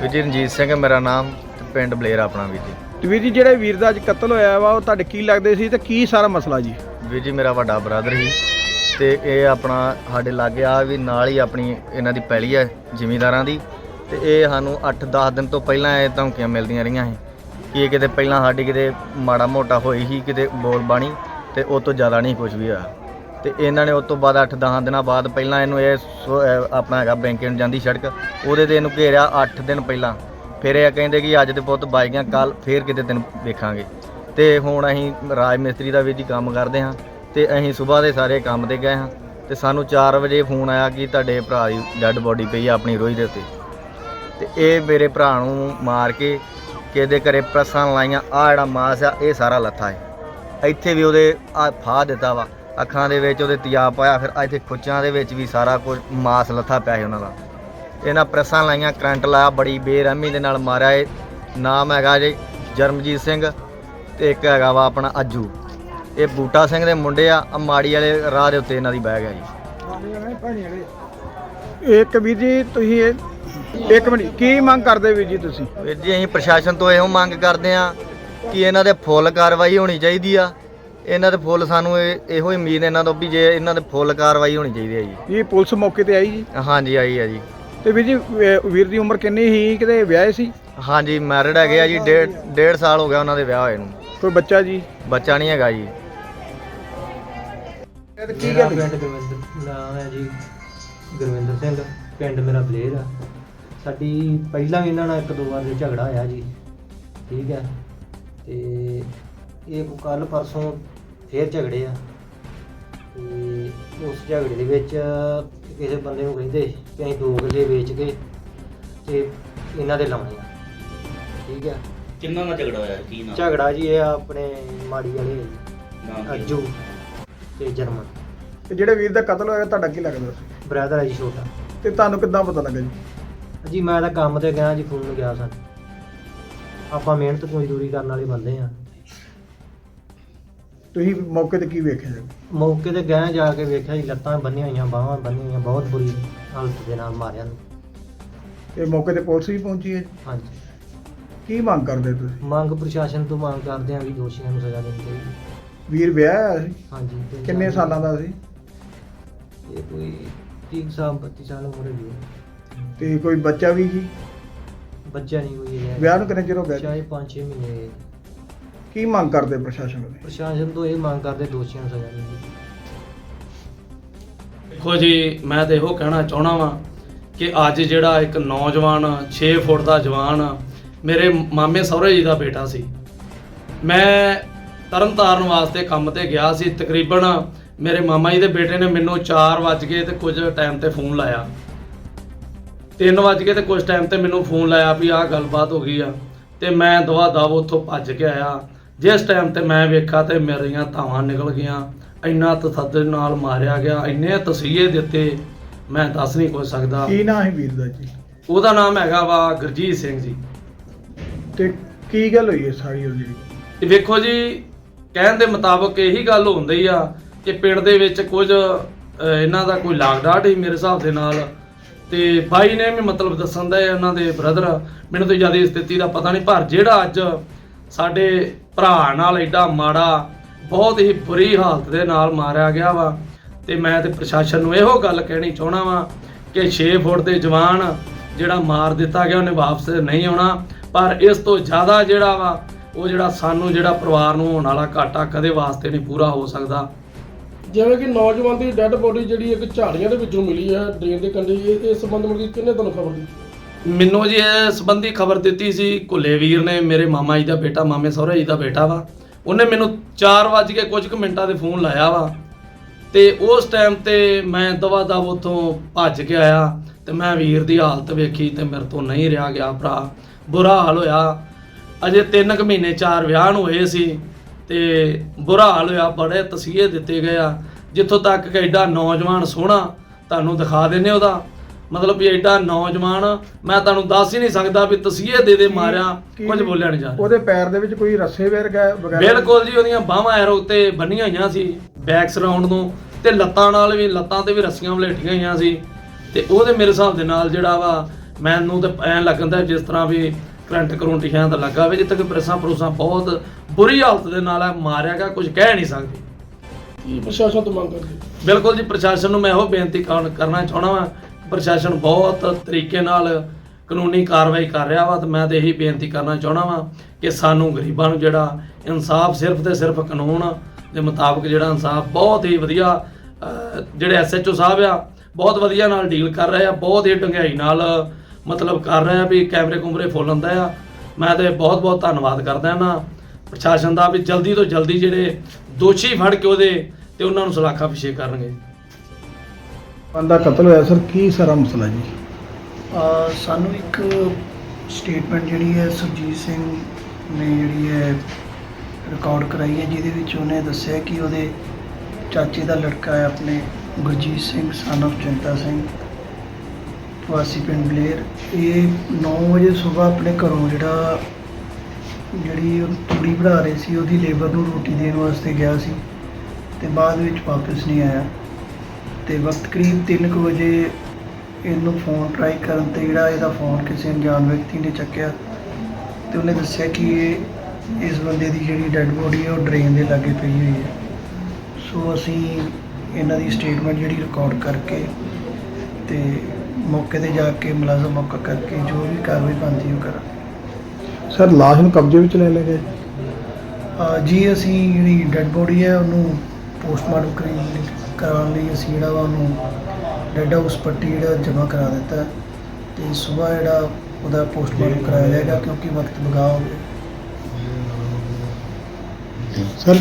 ਵੀਰ ਜੀ ਰਣਜੀਤ ਸਿੰਘ ਹੈ ਮੇਰਾ ਨਾਮ ਤੇ ਪਿੰਡ ਬਲੇਰ ਆਪਣਾ ਵੀਰ ਜੀ। ਤੇ ਵੀਰ ਜੀ ਜਿਹੜੇ ਵੀਰ ਦਾ ਅੱਜ ਕਤਲ ਹੋਇਆ ਵਾ ਉਹ ਤੁਹਾਡੇ ਕੀ ਲੱਗਦੇ ਸੀ ਤੇ ਕੀ ਸਾਰਾ ਮਸਲਾ ਜੀ? ਵੀਰ ਜੀ ਮੇਰਾ ਵੱਡਾ ਬ੍ਰਦਰ ਸੀ ਤੇ ਇਹ ਆਪਣਾ ਸਾਡੇ ਲਾਗੇ ਆ ਵੀ ਨਾਲ ਹੀ ਆਪਣੀ ਇਹਨਾਂ ਦੀ ਪੈਲੀ ਹੈ ਜ਼ਿਮੀਂਦਾਰਾਂ ਦੀ। ਤੇ ਇਹ ਸਾਨੂੰ 8-10 ਦਿਨ ਤੋਂ ਪਹਿਲਾਂ ਇਹ ਧਮਕੀਆਂ ਮਿਲਦੀਆਂ ਰਹੀਆਂ ਸੀ ਕਿ ਇਹ ਕਿਤੇ ਪਹਿਲਾਂ ਸਾਡੀ ਕਿਤੇ ਮਾੜਾ ਮੋਟਾ ਹੋਈ ਸੀ ਕਿਤੇ ਬੋਲ ਬਾਣੀ ਤੇ ਉਹ ਤੋਂ ਜ਼ਿਆਦਾ ਨਹੀਂ ਕੁਝ ਵੀ ਹੋਇਆ। ਤੇ ਇਹਨਾਂ ਨੇ ਉਸ ਤੋਂ ਬਾਅਦ 8-10 ਦਿਨਾਂ ਬਾਅਦ ਪਹਿਲਾਂ ਇਹਨੂੰ ਇਹ ਸੋ- ਅਹ, ਆਪਣਾ ਹੈਗਾ ਬੈਂਕ ਨੂੰ ਜਾਂਦੀ ਸੜਕ। ਉਹਦੇ ਤੇ ਇਹਨੂੰ ਘੇਰਿਆ 8 ਦਿਨ ਪਹਿਲਾਂ। ਫਿਰ ਇਹ ਕਹਿੰਦੇ ਕਿ ਅੱਜ ਦੇ ਪੁੱਤ ਬਾਈ ਗਿਆ ਕੱਲ ਫੇਰ ਕਿਤੇ ਦਿਨ ਵੇਖਾਂਗੇ। ਤੇ ਹੁਣ ਅਸੀਂ ਰਾਜ ਮਿਸਤਰੀ ਦਾ ਵੀ ਜੀ ਕੰਮ ਕਰਦੇ ਹਾਂ ਤੇ ਅਸੀਂ ਸਵੇਰ ਦੇ ਸਾਰੇ ਕੰਮ ਤੇ ਗਏ ਹਾਂ। ਤੇ ਸਾਨੂੰ 4 ਵਜੇ ਫੋਨ ਆਇਆ ਕਿ ਤੁਹਾਡੇ ਭਰਾ ਦੀ ਡੈੱਡ ਬੋਡੀ ਪਈ ਆ ਆਪਣੀ ਰੋਈ ਦੇ ਉੱਤੇ। ਤੇ ਇਹ ਮੇਰੇ ਭਰਾ ਨੂੰ ਮਾਰ ਕੇ ਕਿਹਦੇ ਘਰੇ ਪ੍ਰਸਾਂ ਲਾਈਆਂ। ਆ ਜਿਹੜਾ ਮਾਸ ਆ, ਇਹ ਸਾਰਾ ਲੱਥਾ ਹੈ। ਇੱਥੇ ਵੀ ਉਹਦੇ ਆ, ਫਾਹ ਦਿੱਤਾ ਵਾ। ਅੱਖਾਂ ਦੇ ਵਿੱਚ ਉਹਦੇ ਤਿਆਬ ਪਾਇਆ ਫਿਰ ਇੱਥੇ ਖੁੱਚਾਂ ਦੇ ਵਿੱਚ ਵੀ ਸਾਰਾ ਕੁਝ ਮਾਸ ਲੱਥਾ ਪਿਆ ਸੀ ਉਹਨਾਂ ਦਾ। ਇਹਨਾਂ ਪ੍ਰੈਸਾਂ ਲਾਈਆਂ ਕਰੰਟ ਲਾਇਆ ਬੜੀ ਬੇਰਹਿਮੀ ਦੇ ਨਾਲ ਮਾਰਿਆ ਇਹ। ਨਾਮ ਹੈਗਾ ਜੀ ਜਰਮਜੀਤ ਸਿੰਘ ਤੇ ਇੱਕ ਹੈਗਾ ਵਾ ਆਪਣਾ ਅੱਜੂ। ਇਹ ਬੂਟਾ ਸਿੰਘ ਦੇ ਮੁੰਡੇ ਆ ਮਾੜੀ ਵਾਲੇ ਰਾਹ ਦੇ ਉੱਤੇ ਇਹਨਾਂ ਦੀ ਬਹਿ ਗਿਆ ਜੀ। ਇੱਕ ਵੀਰ ਜੀ ਤੁਸੀਂ ਇਹ ਇੱਕ ਮਿੰਟ ਕੀ ਮੰਗ ਕਰਦੇ ਵੀਰ ਜੀ ਤੁਸੀਂ? ਵੀਰ ਜੀ ਅਸੀਂ ਪ੍ਰਸ਼ਾਸਨ ਤੋਂ ਇਹੋ ਮੰਗ ਕਰਦੇ ਆ ਕਿ ਇਹਨਾਂ ਦੇ ਫੁੱਲ ਕਾਰਵਾਈ ਹੋਣੀ ਚਾਹੀਦੀ ਆ। ਇਹਨਾਂ ਦੇ ਫੁੱਲ ਸਾਨੂੰ ਇਹ- ਇਹੋ ਹੀ ਉਮੀਦ ਇਹਨਾਂ ਤੋਂ ਵੀ ਜੇ ਇਹਨਾਂ ਦੇ ਫੁੱਲ ਕਾਰਵਾਈ ਹੋਣੀ ਚਾਹੀਦੀ ਹੈ ਜੀ। ਇਹ ਪੁਲਿਸ ਮੌਕੇ ਤੇ ਆਈ ਜੀ? ਹਾਂਜੀ ਆਈ ਹੈ ਜੀ। ਤੇ ਵੀਰ ਜੀ ਵੀਰ ਦੀ ਉਮਰ ਕਿੰਨੀ ਸੀ? ਕਿਤੇ ਵਿਆਹੇ ਸੀ? ਹਾਂਜੀ ਮੈਰਿਡ ਹੈਗੇ ਆ ਜੀ ਡੇਢ ਡੇਢ ਸਾਲ ਹੋ ਗਿਆ ਉਹਨਾਂ ਦੇ ਵਿਆਹ ਹੋਏ ਨੂੰ। ਕੋਈ ਬੱਚਾ ਜੀ? ਬੱਚਾ ਨਹੀਂ ਹੈਗਾ ਜੀ। ਕੀ ਮੇਰਾ ਗੱਲ ਪਿੰਡ ਗੁਰਵਿੰਦਰ ਨਾਮ ਹੈ ਜੀ ਗੁਰਵਿੰਦਰ ਸਿੰਘ। ਪਿੰਡ ਮੇਰਾ ਬਲੇਰ ਆ। ਸਾਡੀ ਪਹਿਲਾਂ ਵੀ ਇਹਨਾਂ ਨਾਲ ਇੱਕ ਦੋ ਵਾਰ ਦੇ ਝਗੜਾ ਹੋਇਆ ਜੀ। ਠੀਕ ਹੈ। ਤੇ ਇਹ ਕੱਲ ਪਰਸੋਂ ਫੇਰ ਝਗੜੇ ਆ। ਤੇ ਉਸ ਝਗੜੇ ਦੇ ਵਿੱਚ ਕਿਸੇ ਬੰਦੇ ਨੂੰ ਕਹਿੰਦੇ ਕਿ ਅਸੀਂ ਦੋ ਕਿੱਲੇ ਵੇਚ ਕੇ ਤੇ ਇਹਨਾਂ ਦੇ ਲਾਉਣੇ ਆ। ਠੀਕ ਹੈ ਕਿੰਨਾ ਨਾਲ ਝਗੜਾ ਹੋਇਆ? ਕੀ ਨਾਮ? ਝਗੜਾ ਜੀ ਇਹ ਆਪਣੇ ਮਾੜੀ ਵਾਲੇ ਆ ਨਾਮ ਕੀ? ਅੱਜੂ ਤੇ ਜਰਮਨ। ਤੇ ਜਿਹੜੇ ਵੀਰ ਦਾ ਕਤਲ ਹੋਇਆ ਤੁਹਾਡਾ ਕੀ ਲੱਗਦਾ? ਸੀ ਬ੍ਰਦਰ ਹੈ ਜੀ ਛੋਟਾ। ਤੇ ਤੁਹਾਨੂੰ ਕਿੱਦਾਂ ਪਤਾ ਲੱਗਾ ਜੀ? ਜੀ ਮੈਂ ਤਾਂ ਕੰਮ ਤੇ ਗਿਆ ਜੀ ਫੋਨ ਗਿਆ ਸਨ। ਆਪਾਂ ਮਿਹਨਤ ਮਜ਼ਦੂਰੀ ਕਰਨ ਵਾਲੇ ਬੰਦੇ ਆ। ਤੁਸੀਂ ਮੌਕੇ ਤੇ ਕੀ ਵੇਖਿਆ ਜੀ? ਮੌਕੇ ਤੇ ਗਏ ਜਾ ਕੇ ਵੇਖਿਆ ਜੀ ਲੱਤਾਂ ਬੰਨੀਆਂ ਹੋਈਆਂ ਬਾਹਾਂ ਬੰਨੀਆਂ ਹੋਈਆਂ ਬਹੁਤ ਬੁਰੀ ਹਾਲਤ ਦੇ ਨਾਲ ਮਾਰਿਆ ਨੂੰ ਤੇ ਮੌਕੇ ਤੇ ਪੁਲਿਸ ਵੀ ਪਹੁੰਚੀ ਹੈ ਜੀ। ਹਾਂਜੀ। ਕੀ ਮੰਗ ਕਰਦੇ ਤੁਸੀਂ? ਮੰਗ ਪ੍ਰਸ਼ਾਸਨ ਤੋਂ ਮੰਗ ਕਰਦੇ ਆ ਵੀ ਦੋਸ਼ੀਆਂ ਨੂੰ ਸਜ਼ਾ ਦੇਣੀ ਚਾਹੀਦੀ। ਵੀਰ ਵਿਆਹ ਹੋਇਆ ਸੀ? ਹਾਂਜੀ ਤੇ ਕਿੰਨੇ ਸਾਲਾਂ ਦਾ ਸੀ? ਇਹ ਕੋਈ 30 ਸਾਲ 32 ਸਾਲ ਉਮਰ ਹੈਗੀ ਹੈ। ਤੇ ਕੋਈ ਬੱਚਾ ਵੀ ਸੀ ਬੱਚਾ ਨਹੀਂ ਕੋਈ ਹੈ ਵਿਆਹ ਨੂੰ ਕਿੰਨੇ ਚਿਰ ਹੋ ਗਿਆ ਜੀ? ਚਾਹੇ 5-6 ਮਹੀਨੇ। ਕੀ ਮੰਗ ਕਰਦੇ ਪ੍ਰਸ਼ਾਸਨ ਕੋਲ ਪ੍ਰਸ਼ਾਸਨ ਤੋਂ ਇਹ ਮੰਗ ਕਰਦੇ ਦੋਸ਼ੀਆਂ ਨੂੰ ਸਜ਼ਾ ਚਾਹੀਦੀ ਦੇਖੋ ਜੀ ਮੈਂ ਤਾਂ ਇਹੋ ਕਹਿਣਾ ਚਾਹਣਾ ਵਾਂ ਕਿ ਅੱਜ ਜਿਹੜਾ ਇੱਕ ਨੌਜਵਾਨ 6 ਫੁੱਟ ਦਾ ਜਵਾਨ ਮੇਰੇ ਮਾਮੇ ਸਹੁਰੇ ਜੀ ਦਾ ਬੇਟਾ ਸੀ। ਮੈਂ ਤਰਨਤਾਰਨ ਵਾਸਤੇ ਕੰਮ ਤੇ ਗਿਆ ਸੀ। ਤਕਰੀਬਨ ਮੇਰੇ ਮਾਮਾ ਜੀ ਦੇ ਬੇਟੇ ਨੇ ਮੈਨੂੰ 4 ਵਜ ਕੇ ਤੇ ਕੁਝ ਟਾਈਮ ਤੇ ਫੋਨ ਲਾਇਆ। 3 ਵਜ ਕੇ ਤੇ ਕੁਝ ਟਾਈਮ ਤੇ ਮੈਨੂੰ ਫੋਨ ਲਾਇਆ ਵੀ ਆਹ ਗੱਲਬਾਤ ਹੋ ਗਈ ਆ ਤੇ ਮੈਂ ਦਵਾ ਦਵ ਉੱਥੋਂ ਭੱਜ ਕੇ ਆਇਆ। ਜਿਸ ਟਾਈਮ ਤੇ ਮੈਂ ਵੇਖਾ ਤੇ ਮੇਰੀਆਂ ਧਾਵਾਂ ਨਿਕਲ ਗਈਆਂ ਇੰਨਾ ਤਸੱਦਦ ਨਾਲ ਮਾਰਿਆ ਗਿਆ ਇੰਨੇ ਤਸੀਹੇ ਦਿੱਤੇ ਮੈਂ ਦੱਸ ਨਹੀਂ ਕੁਝ ਸਕਦਾ। ਕੀ ਨਾਂ ਹੈ ਵੀਰ ਦਾ ਜੀ? ਉਹਦਾ ਨਾਮ ਹੈਗਾ ਵਾ ਗੁਰਜੀਤ ਸਿੰਘ ਜੀ। ਤੇ ਕੀ ਗੱਲ ਹੋਈ ਹੈ ਸਾਰੀ ਉਹ ਜਿਹੜੀ ਤੇ ਵੇਖੋ ਜੀ ਕਹਿਣ ਦੇ ਮੁਤਾਬਕ ਇਹੀ ਗੱਲ ਹੁੰਦੀ ਆ ਕਿ ਪਿੰਡ ਦੇ ਵਿੱਚ ਕੁਝ ਅਹ, ਇਹਨਾਂ ਦਾ ਕੋਈ ਲਾਗਡਾਟ ਹੀ ਮੇਰੇ ਹਿਸਾਬ ਦੇ ਨਾਲ। ਤੇ ਬਾਈ ਨੇ ਵੀ ਮਤਲਬ ਦੱਸਣ ਦਾ ਇਹਨਾਂ ਦੇ ਬ੍ਰਦਰ ਮੈਨੂੰ ਤਾਂ ਜ਼ਿਆਦਾ ਸਥਿਤੀ ਦਾ ਪਤਾ ਨਹੀਂ ਪਰ ਜਿਹੜਾ ਅੱਜ ਸਾਡੇ ਭਰਾ ਨਾਲ ਐਡਾ ਮਾੜਾ, ਬਹੁਤ ਹੀ ਬੁਰੀ ਹਾਲਤ ਦੇ ਨਾਲ ਮਾਰਿਆ ਗਿਆ ਵਾ। ਤੇ ਮੈਂ ਤੇ ਪ੍ਰਸ਼ਾਸਨ ਨੂੰ ਇਹੋ ਗੱਲ ਕਹਿਣੀ ਚਾਹਣਾ ਵਾ ਕਿ 6 ਫੁੱਟ ਦੇ ਜਵਾਨ ਜਿਹੜਾ ਮਾਰ ਦਿੱਤਾ ਗਿਆ, ਉਹਨੇ ਵਾਪਸ ਨਹੀਂ ਆਉਣਾ। ਪਰ ਇਸ ਤੋਂ ਜ਼ਿਆਦਾ ਜਿਹੜਾ ਵਾ, ਉਹ ਜਿਹੜਾ ਸਾਨੂੰ, ਜਿਹੜਾ ਪਰਿਵਾਰ ਨੂੰ ਹੋਣ ਵਾਲਾ ਘਾਟਾ ਕਦੇ ਵਾਸਤੇ ਨਹੀਂ ਪੂਰਾ ਹੋ ਸਕਦਾ। ਜਿਵੇਂ ਕਿ ਨੌਜਵਾਨ ਦੀ ਡੈੱਡ ਬੋਡੀ ਜਿਹੜੀ ਇੱਕ ਝਾੜੀਆਂ ਦੇ ਵਿੱਚੋਂ ਮਿਲੀ ਹੈ, ਡਰੇਨ ਦੇ ਕੰਢੇ, ਇਹ ਇਸ ਸੰਬੰਧ ਵਿੱਚ ਕਿੰਨੇ ਤੁਹਾਨੂੰ ਖਬਰ ਦਿੱਤੀ? ਮੈਨੂੰ ਜੀ ਇਹ ਸੰਬੰਧੀ ਖਬਰ ਦਿੱਤੀ ਸੀ ਕੁੱਲੇ ਵੀਰ ਨੇ, ਮੇਰੇ ਮਾਮਾ ਜੀ ਦਾ ਬੇਟਾ, ਮਾਮੇ ਸਹੁਰੇ ਜੀ ਦਾ ਬੇਟਾ ਵਾ। ਉਹਨੇ ਮੈਨੂੰ 4 ਵਜੇ ਕੇ ਕੁਝ ਕੁ ਮਿੰਟਾਂ ਦੇ ਫੋਨ ਲਾਇਆ ਵਾ। ਤੇ ਉਸ ਟਾਈਮ ਤੇ ਮੈਂ ਦਵਾ ਦਵ ਉੱਥੋਂ ਭੱਜ ਕੇ ਆਇਆ ਤੇ ਮੈਂ ਵੀਰ ਦੀ ਹਾਲਤ ਵੇਖੀ ਤੇ ਮੇਰੇ ਤੋਂ ਨਹੀਂ ਰਿਹਾ ਗਿਆ ਭਰਾ। ਬੁਰਾ ਹਾਲ ਹੋਇਆ। ਅਜੇ 3 ਕੁ ਮਹੀਨੇ ਚਾਰ ਵਿਆਹ ਨੂੰ ਹੋਏ ਸੀ ਤੇ ਬੁਰਾ ਹਾਲ ਹੋਇਆ, ਬੜੇ ਤਸੀਹੇ ਦਿੱਤੇ ਗਏ ਆ। ਜਿੱਥੋਂ ਤੱਕ ਕਿ ਐਡਾ ਨੌਜਵਾਨ ਸੋਹਣਾ, ਤੁਹਾਨੂੰ ਦਿਖਾ ਦਿੰਨੇ ਉਹਦਾ। ਮਤਲਬ ਵੀ ਐਡਾ ਨੌਜਵਾਨ ਮੈਂ ਤੁਹਾਨੂੰ ਦੱਸ ਹੀ ਨਹੀਂ ਸਕਦਾ ਵੀ ਤਸੀਹੇ ਦੇ ਦੇ ਮਾਰਿਆ ਕੀ- ਕੁਝ ਬੋਲਿਆ ਨਹੀਂ ਜਾ ਰਿਹਾ। ਉਹਦੇ ਪੈਰ ਦੇ ਵਿੱਚ ਕੋਈ ਰੱਸੇ ਵਗੈਰਾ ਵਗੈਰਾ ਬਿਲਕੁਲ ਜੀ ਉਹਦੀਆਂ ਬਾਹਾਂ ਐਰੋ ਤੇ ਬੰਨੀਆਂ ਹੋਈਆਂ ਸੀ ਬੈਕ ਸਰਾਉਂਡ ਨੂੰ ਤੇ ਲੱਤਾਂ ਨਾਲ ਵੀ ਲੱਤਾਂ ਤੇ ਵੀ ਰੱਸੀਆਂ ਵਲੇਟੀਆਂ ਹੋਈਆਂ ਸੀ। ਤੇ ਉਹਦੇ ਮੇਰੇ ਹਿਸਾਬ ਦੇ ਨਾਲ ਜਿਹੜਾ ਵਾ ਮੈਨੂੰ ਤਾਂ ਐਂ ਲੱਗਦਾ ਜਿਸ ਤਰ੍ਹਾਂ ਵੀ ਕਰੰਟ ਕਰੰਟ ਸ਼ਾਇਦ ਲੱਗਾ ਹੋਵੇ ਜਿੱਥੇ ਕਿ ਪ੍ਰੈਸਾਂ ਪ੍ਰੂਸਾਂ ਬਹੁਤ ਬੁਰੀ ਹਾਲਤ ਦੇ ਨਾਲ ਹੈ ਮਾਰਿਆ ਗਿਆ ਕੁਝ ਕਹਿ ਨਹੀਂ ਸਕਦੇ। ਕੀ ਪ੍ਰਸ਼ਾਸਨ ਤੋਂ ਮੰਗ ਕਰਦੇ? ਬਿਲਕੁਲ ਜੀ ਪ੍ਰਸ਼ਾਸਨ ਨੂੰ ਮੈਂ ਇਹੋ ਬੇਨਤੀ ਕਰਨ- ਕਰਨਾ ਚਾਹਣਾ ਵਾਂ ਪ੍ਰਸ਼ਾਸਨ ਬਹੁਤ ਤਰੀਕੇ ਨਾਲ ਕਾਨੂੰਨੀ ਕਾਰਵਾਈ ਕਰ ਰਿਹਾ ਵਾ ਤੇ ਮੈਂ ਤੇ ਇਹੀ ਬੇਨਤੀ ਕਰਨਾ ਚਾਹਣਾ ਵਾਂ ਕਿ ਸਾਨੂੰ ਗਰੀਬਾਂ ਨੂੰ ਜਿਹੜਾ ਇਨਸਾਫ ਸਿਰਫ ਤੇ ਸਿਰਫ ਕਾਨੂੰਨ ਦੇ ਮੁਤਾਬਕ ਜਿਹੜਾ ਇਨਸਾਫ ਬਹੁਤ ਹੀ ਵਧੀਆ ਅਹ, ਜਿਹੜੇ ਐਸਐਚਓ ਸਾਹਿਬ ਆ ਬਹੁਤ ਵਧੀਆ ਨਾਲ ਡੀਲ ਕਰ ਰਹੇ ਆ ਬਹੁਤ ਹੀ ਡੰਗਾਈ ਨਾਲ ਮਤਲਬ ਕਰ ਰਹੇ ਆ ਵੀ ਕੈਮਰੇ ਕੁਮਰੇ ਫੁੱਲ ਹੁੰਦਾ ਆ। ਮੈਂ ਤੇ ਬਹੁਤ ਬਹੁਤ ਧੰਨਵਾਦ ਕਰਦਾ ਨਾ ਪ੍ਰਸ਼ਾਸਨ ਦਾ ਵੀ ਜਲਦੀ ਤੋਂ ਜਲਦੀ ਜਿਹੜੇ ਦੋਸ਼ੀ ਫੜ ਕੇ ਉਹਦੇ ਤੇ ਉਹਨਾਂ ਨੂੰ ਸਲਾਖਾ ਪਿਛੇ ਕਰਨਗੇ। ਬੰਦਾ ਕਤਲ ਹੋਇਆ ਸਰ ਕੀ ਸਾਰਾ ਮਸਲਾ ਜੀ? ਅ, ਸਾਨੂੰ ਇੱਕ ਸਟੇਟਮੈਂਟ ਜਿਹੜੀ ਹੈ ਸੁਰਜੀਤ ਸਿੰਘ ਨੇ ਜਿਹੜੀ ਹੈ ਰਿਕਾਰਡ ਕਰਾਈ ਹੈ ਜਿਹਦੇ ਵਿੱਚ ਉਹਨੇ ਦੱਸਿਆ ਕਿ ਉਹਦੇ ਚਾਚੇ ਦਾ ਲੜਕਾ ਹੈ ਆਪਣੇ ਗੁਰਜੀਤ ਸਿੰਘ son of ਚਿੰਤਾ ਸਿੰਘ ਵਾਸੀ ਪਿੰਡ ਬਲੇਰ। ਇਹ 9 ਵਜੇ ਸਵੇਰ ਆਪਣੇ ਘਰੋਂ ਜਿਹੜਾ ਜਿਹੜੀ ਉਹ ਤੂੜੀ ਬਣਾ ਰਹੇ ਸੀ ਉਹਦੀ ਲੇਬਰ ਨੂੰ ਰੋਟੀ ਦੇਣ ਵਾਸਤੇ ਗਿਆ ਸੀ ਤੇ ਬਾਅਦ ਵਿੱਚ ਵਾਪਸ ਨਹੀਂ ਆਇਆ। ਤੇ ਵਕਤ ਕਰੀਬ 3 ਕੁ ਵਜੇ ਇਹਨੂੰ ਫੋਨ ਟਰਾਈ ਕਰਨ ਤੇ ਜਿਹੜਾ ਇਹਦਾ ਫੋਨ ਕਿਸੇ ਅਣਜਾਣ ਵਿਅਕਤੀ ਨੇ ਚੱਕਿਆ ਤੇ ਉਹਨੇ ਦੱਸਿਆ ਕਿ ਇਹ ਇਸ ਬੰਦੇ ਦੀ ਜਿਹੜੀ ਡੈੱਡ ਬੋਡੀ ਹੈ ਉਹ ਡਰੇਨ ਦੇ ਲਾਗੇ ਪਈ ਹੋਈ ਹੈ। ਸੋ ਅਸੀਂ ਇਹਨਾਂ ਦੀ ਸਟੇਟਮੈਂਟ ਜਿਹੜੀ ਰਿਕਾਰਡ ਕਰਕੇ ਤੇ ਮੌਕੇ ਤੇ ਜਾ ਕੇ ਮੁਲਾਜ਼ਮ ਮੌਕਾ ਕਰਕੇ ਜੋ ਵੀ ਕਾਰਵਾਈ ਬਣਦੀ ਉਹ ਕਰਾਂਗੇ। ਸਰ ਲਾਸ਼ ਨੂੰ ਕਬਜ਼ੇ ਵਿੱਚ ਲੈ? ਅਹ ਜੀ ਅਸੀਂ ਜਿਹੜੀ ਡੈੱਡ ਬੋਡੀ ਹੈ ਉਹਨੂੰ ਪੋਸਟਮਾਰਟਮ ਕਰੀ ਕਰਾਉਣ ਲਈ ਅਸੀਂ ਜਿਹੜਾ ਵਾ ਉਹਨੂੰ ਡੈੱਡ ਹਾਊਸ ਪੱਟੀ ਜਿਹੜਾ ਜਮ੍ਹਾਂ ਕਰਾ ਦਿੱਤਾ ਤੇ ਸਵੇਰ ਜਿਹੜਾ ਉਹਦਾ ਪੋਸਟਮਾਰਟਮ ਕਰਾਇਆ ਜਾਏਗਾ ਕਿਉਂਕਿ ਵਕਤ ਬਗਾ ਹੋ ਗਿਆ। ਸਰ